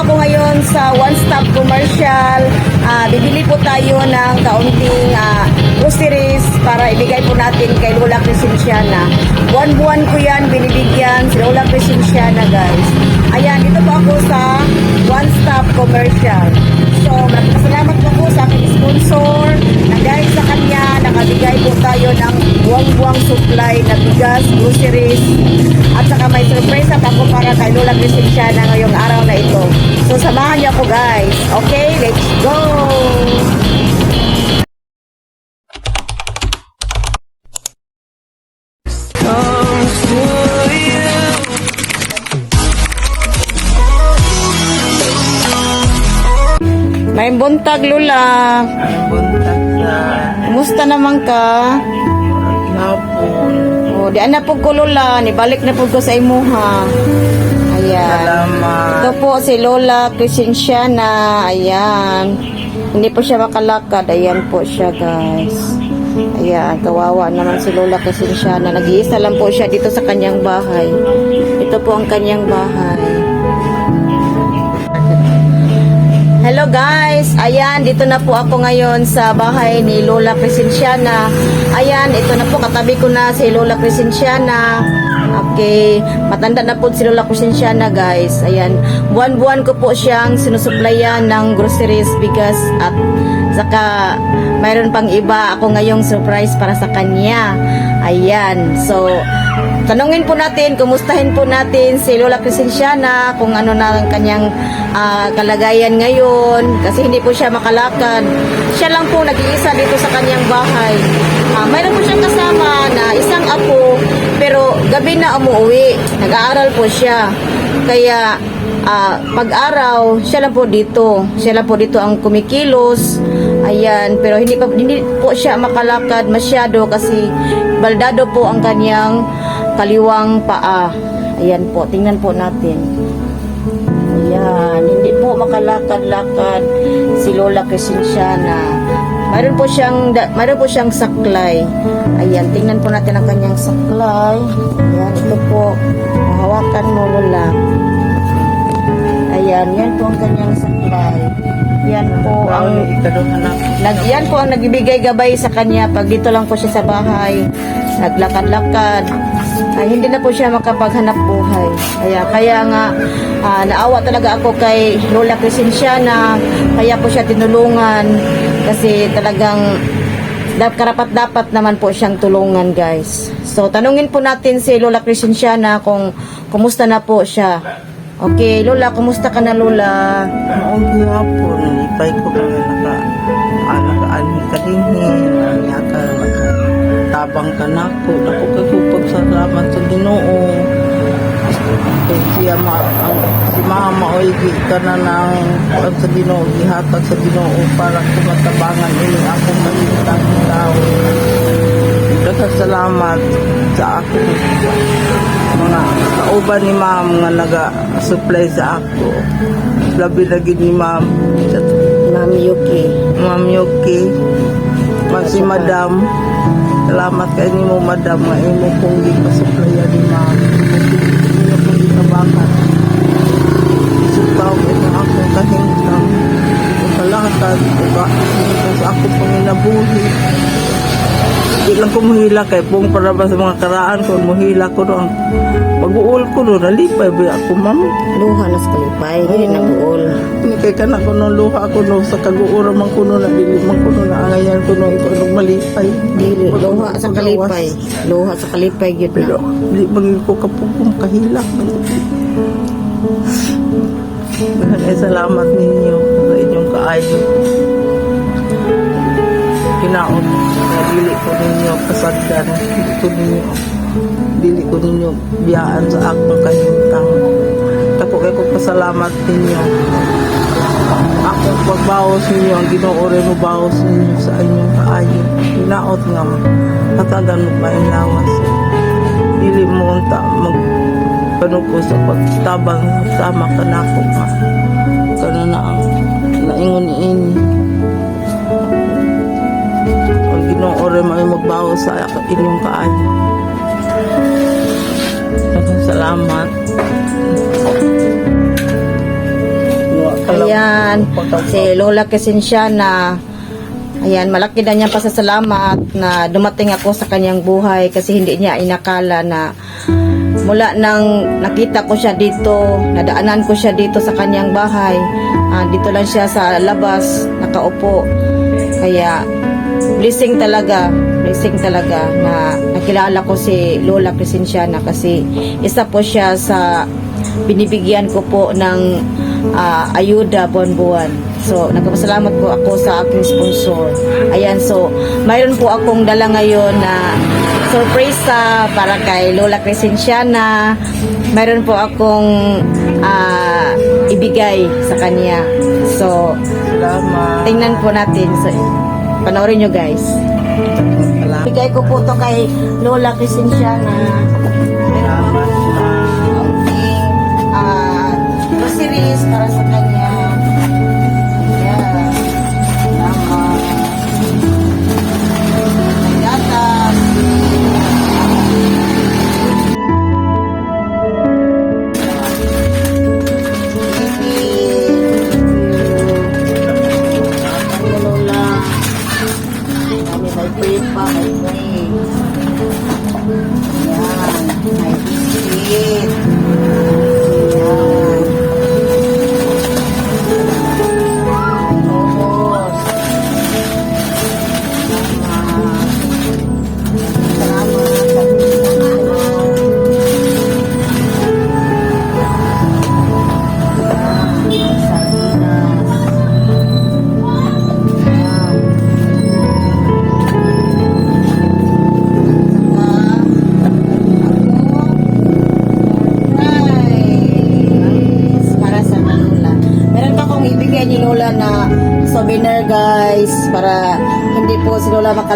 ako ngayon sa One Stop Commercial. Ah, bibili po tayo ng kaunting ah, groceries para ibigay po natin kay Lola Crescenciana. Buwan-buwan ko yan binibigyan si Lola Crescenciana guys. Ayan, dito po ako sa One Stop Commercial. So, maraming salamat po po sa sponsor na dahil sa kanya, nakabigay po tayo ng buwang-buwang supply na bigas, groceries, at saka may surprise pa ako para kay Lola Crescenciana ngayong araw na ito. So, samahan niyo ako guys. Okay, let's go! May buntag, Lola. Ang buntag sa Kumusta naman ka? hapon. O, di na po ko, Lola. Nibalik na po ko sa imuha. Ayan. Salamat. Ito po si Lola Crescenciana. Ayan. Hindi po siya makalakad. Ayan po siya, guys. Ayan, kawawa naman si Lola Crescenciana. Nag-iisa lang po siya dito sa kanyang bahay. Ito po ang kanyang bahay. Ayan, dito na po ako ngayon sa bahay ni Lola Crescenciana. Ayan, ito na po, katabi ko na si Lola Crescenciana. Okay, matanda na po si Lola Crescenciana guys. Ayan, buwan-buwan ko po siyang sinusuplayan ng groceries, bigas at saka mayroon pang iba ako ngayong surprise para sa kanya. Ayan, so Tanungin po natin, kumustahin po natin si Lola Crescenciana kung ano na ang kanyang ah, kalagayan ngayon kasi hindi po siya makalakad. Siya lang po nag-iisa dito sa kanyang bahay. Ah, mayroon po siyang kasama na isang apo pero gabi na umuwi. Nag-aaral po siya. Kaya ah, pag-araw, siya lang po dito. Siya lang po dito ang kumikilos. Ayan, pero hindi pa hindi po siya makalakad masyado kasi baldado po ang kanyang kaliwang paa. Ayan po, tingnan po natin. Ayan, hindi po makalakad-lakad si Lola Crescenciana. Mayroon po siyang mayroon po siyang saklay. Ayan, tingnan po natin ang kanyang saklay. Ayan, ito po. Hawakan mo Lola. Ayan, yan po ang kanyang saklay. Yan po ang. Nag, yan po ang nagbibigay gabay sa kanya pag dito lang po siya sa bahay. Naglakad-lakad. Ay, hindi na po siya makapaghanap buhay. Kaya, kaya nga, ah, naawa talaga ako kay Lola Crescenciana. Kaya po siya tinulungan. Kasi talagang karapat dapat naman po siyang tulungan guys. So, tanungin po natin si Lola Crescenciana kung kumusta na po siya. Okay, Lola, kumusta ka na Lola? Ang hapon. Ipay ko kami naka anak ani kadinhin. Yaka naka tabang ka na ko. Ako kagupag salamat sa ginoo. Kaya siya ma, ang, si mama o igi ka na ng pag sa ginoo, gihatag sa ginoo para kumatabangan ini ako malintang tao. Daghang salamat sa ako mga kauban ni ma'am nga naga-supply sa ako. Labi na gid ni ma'am. Ma'am Yuki. Ma'am Yuki. Si madam. Salamat kay ni mo madam nga imo kong di pa-supply ni ma'am. Imo kong di kabakan. Isutaw ko na ako kahintang. Kalakad ko ba? Sa ako panginabuhi. Di lang ko muhila kay pong para ba sa mga karaan ko muhila ko doon. Pag-uol ko doon, nalipay ba ako ma'am? Luha na sa kalipay, hindi na buol. Ni kay kana ko nung luha ko no sa kaguura man ko no na dili man ko no na angayan ko no ito nung malipay. Dili, luha sa kalipay. Luha sa kalipay yun Pero na. di bang ko kapugong kahilak. Maraming salamat ninyo sa inyong kaayo. Kinaot na dili ko ninyo kasagdan. Dili ko ninyo dili ko ninyo biyaan sa akong kahintang. Tako kay ko pasalamat ninyo. Akong pagbawas ninyo, ang ginoo rin mo bawas ninyo sa inyong kaayo. Kinaot nga katagan mo mainawas. Dili mo unta mag panuko sa pagtabang sama ka na ako ka. Kana na ang naingon ni ini. Ginoo rin mo ay magbawas sa inyong kaayo. Salamat. Ayan, si Lola Crescenciana. Ayan, malaki na niyang pasasalamat na dumating ako sa kanyang buhay kasi hindi niya inakala na mula nang nakita ko siya dito, nadaanan ko siya dito sa kanyang bahay. ah, dito lang siya sa labas, nakaupo. Kaya blessing talaga, blessing talaga na nakilala ko si Lola Crescenciana kasi isa po siya sa binibigyan ko po ng ah, ayuda buwan-buwan. So, nagpapasalamat po ako sa aking sponsor. Ayan, so, mayroon po akong dala ngayon na sorpresa para kay Lola Crescenciana. Mayroon po akong ah, ibigay sa kanya. So, Salamat. tingnan po natin. So, panoorin nyo guys. Bigay ko po to kay Lola. Salamat na. Ah, groceries para sa may bread pa, may bread. Ayan, may biscuit.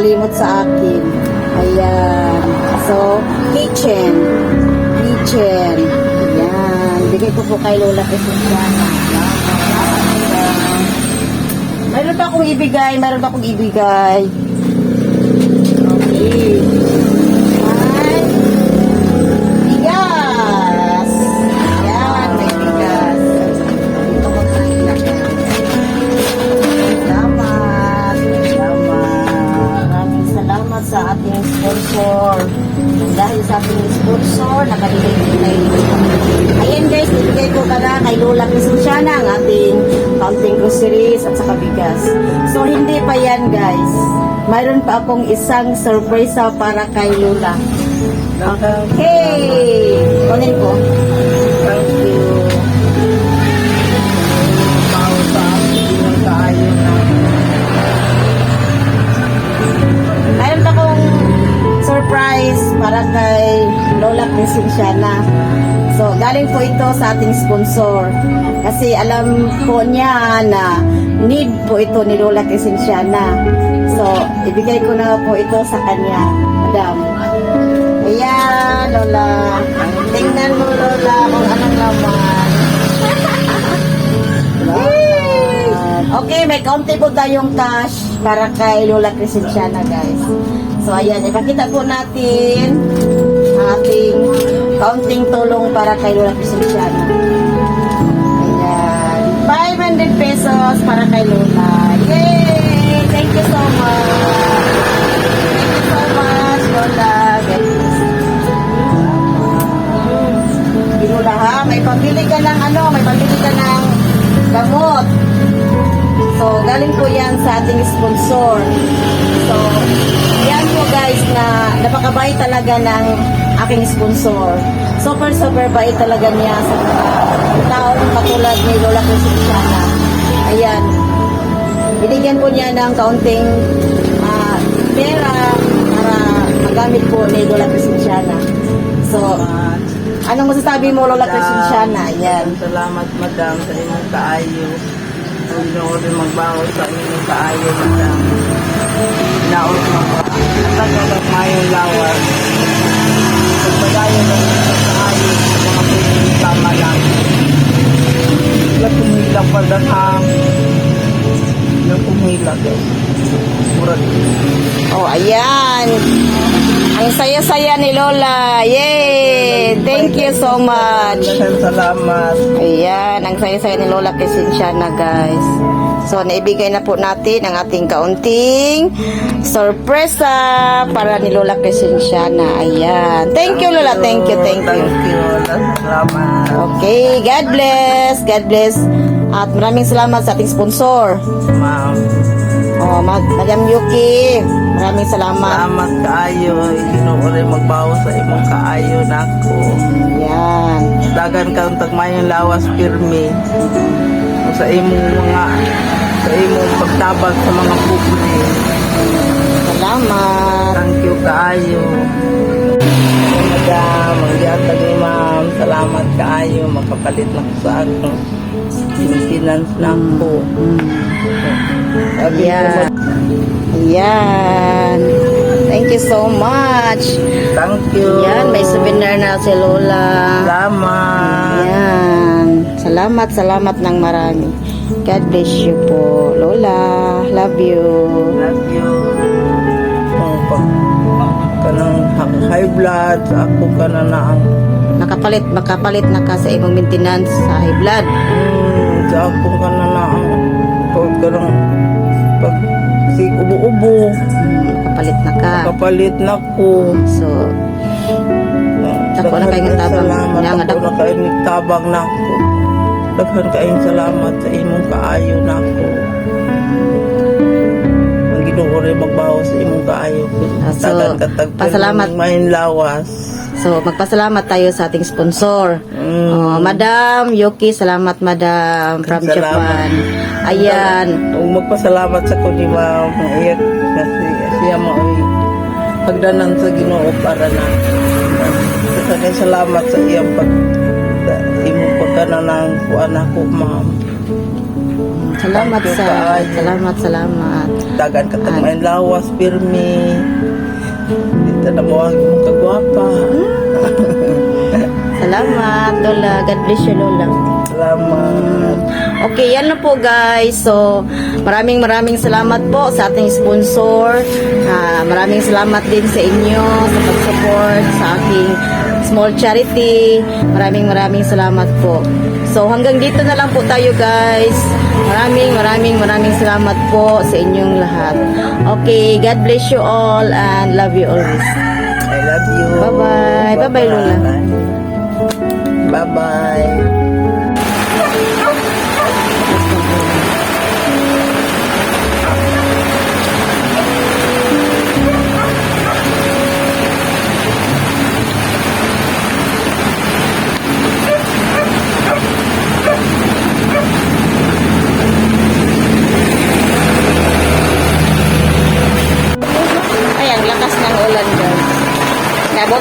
Makalimot sa akin. Ayan. So, kitchen. Kitchen. Ayan. Bigay ko po kay Lola kasi sana. Meron pa akong ibigay. Meron pa akong ibigay. Okay. Sa ating sponsor. Dahil sa ating sponsor, nakabigay din tayo. Ayan guys, ibigay ko ka na kay Lola Crescenciana ang ating counting groceries at saka bigas. So, hindi pa yan guys. Mayroon pa akong isang surprise para kay Lola. Okay! Kunin ko. Thank you. Galing po ito sa ating sponsor. Kasi alam po niya na need po ito ni Lola Crescenciana. So, ibigay ko na po ito sa kanya, Madam. Ayan, Lola. Tingnan mo, Lola, kung anong laman. Okay, may kaunti po tayong cash para kay Lola Crescenciana, guys. So, ayan, ipakita po natin ang ating kaunting tulong para kay Lola Crescenciana. Ayan, 500 pesos para kay Lola. Yay! Thank you so much. Thank you so much, Lola. Na ha, may pambili ka ng ano, may pambili ka ng gamot. So, galing po yan sa ating sponsor. So, yan po guys na napakabait talaga ng aking sponsor. Super, super bait talaga niya sa mga taong katulad ni Lola Crescenciana. Ayan. Binigyan po niya ng kaunting ah, pera para magamit po ni Lola Crescenciana. So, anong masasabi mo Lola Crescenciana? Ayan. Salamat, madam, sa inyong kaayo. Huwag niyo ko rin magbawas sa inyong kaayo, madam. Naot mo pa. Nagkakagat mayong lawas. Pagpadayo ng kaayo sa mga pwedeng tama lang. Wala kumila pa daghang. Wala kumila. Murag. Oh, ayan. Ang saya-saya ni Lola. Yay! Thank you so much. Salamat. Ayan, ang saya-saya ni Lola Crescenciana, guys. So, naibigay na po natin ang ating kaunting sorpresa para ni Lola Crescenciana. Ayan. Thank you, Lola. Thank you, thank you. Thank you. Salamat. Okay, God bless. God bless. At maraming salamat sa ating sponsor. Ma'am. Oh, Mad Madam Yuki. Maraming salamat. Salamat kaayo. Ginuuri magbawas sa imong kaayo nako. Ayan. Dagan ka ang tagmayong lawas pirmi. Sa imong mga sa imong pagtabag sa mga pobre. Salamat. Thank you kaayo. Madam, ang gihatag ni ma'am. Salamat kaayo. Makapalit ko sa akong maintenance na ko. Sabi Ayan. Ayan. Thank you so much. thank you. Ayan, may souvenir na si Lola. Salamat. Ayan. Salamat, salamat ng marami. God bless you po. Lola, love you. Love you. Oh, pag kanang high blood, ako ka na na ang Nakapalit, makapalit na ka sa imong maintenance sa high blood. mm, sa ako ka na na ang pag kanang pag si ubo-ubo, Hmm, Nakapalit na ka. kapalit na ko. So, Dako na kayo ng tabang. Salamat ako dako. na kayo ng tabang na ko. Daghan kayong salamat sa imong kaayo na ko. Ang ginuore magbawas sa imong kaayo. Ah, so, Tagan katag pasalamat. mahin lawas. so magpasalamat tayo sa ating sponsor. Mm. Oh, Madam Yuki, salamat Madam from Salamat. Japan. Ayan. Ug magpasalamat sa ko ni Ma'am Iyat kasi siya mo ay pagdanan sa Ginoo para na kay salamat sa iyang pag sa imo pagkananan ko anak ko ma'am Salamat Thank you, sa kaayo. salamat salamat. dagan ka tag may lawas pirmi dito na mo ang imong kagwapa Salamat Lola. God bless you Lola. salamat Okay, yan na po guys. So, maraming maraming salamat po sa ating sponsor. Ah, maraming salamat din sa inyo sa pag-support sa aking small charity. Maraming maraming salamat po. So, hanggang dito na lang po tayo guys. Maraming maraming maraming salamat po sa inyong lahat. Okay, God bless you all and love you always. I love you Bye-bye. Bye-bye, Lola. bye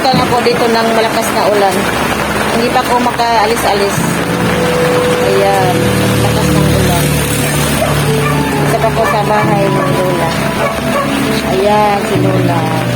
Nabutan ako dito ng malakas na ulan. Hindi pa ako makaalis-alis. Ayan, lakas ng ulan. Ito pa ko sa bahay ng Lola. Ayan, si Lola.